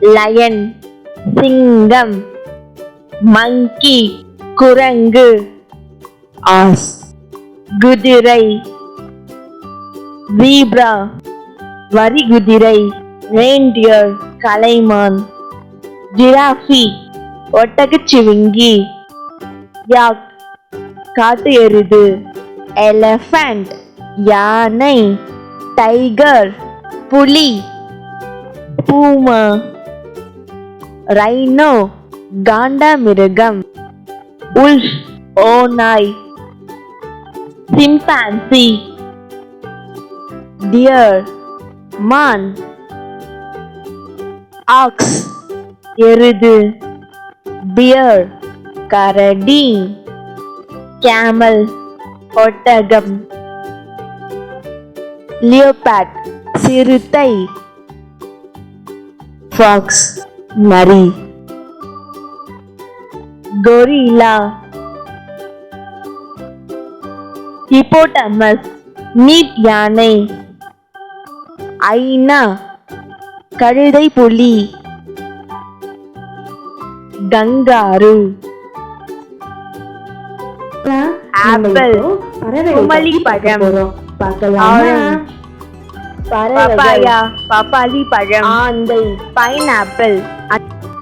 Line சிங்கம் மங்கி குரங்கு as குதிரை ஜீப்ரா வரி குதிரை ரெயின்டியர் கலைமான் ஜிராஃபி ஒட்டகச்சிவிங்கி யாக் காட்டு எருது எலஃபண்ட் யானை டைகர் புலி பூமா. ரைனோ காண்டாமிருகம் உல்ஃப் நாய் சிம்பான்சி டியர் மான் ஆக்ஸ் எருது பியர் கரடி கேமல் ஒட்டகம் லியோபேட் சிறுத்தை ஃபாக்ஸ் நரி. கொரில்லா ஹிப்போட்டமஸ் நீட் யானை. ஐனா கழுதை புலி. கங்காரு. ஆப்பிள், குமளி பழம், பப்பாயா பப்பாளி பழம். ஆந்தை. at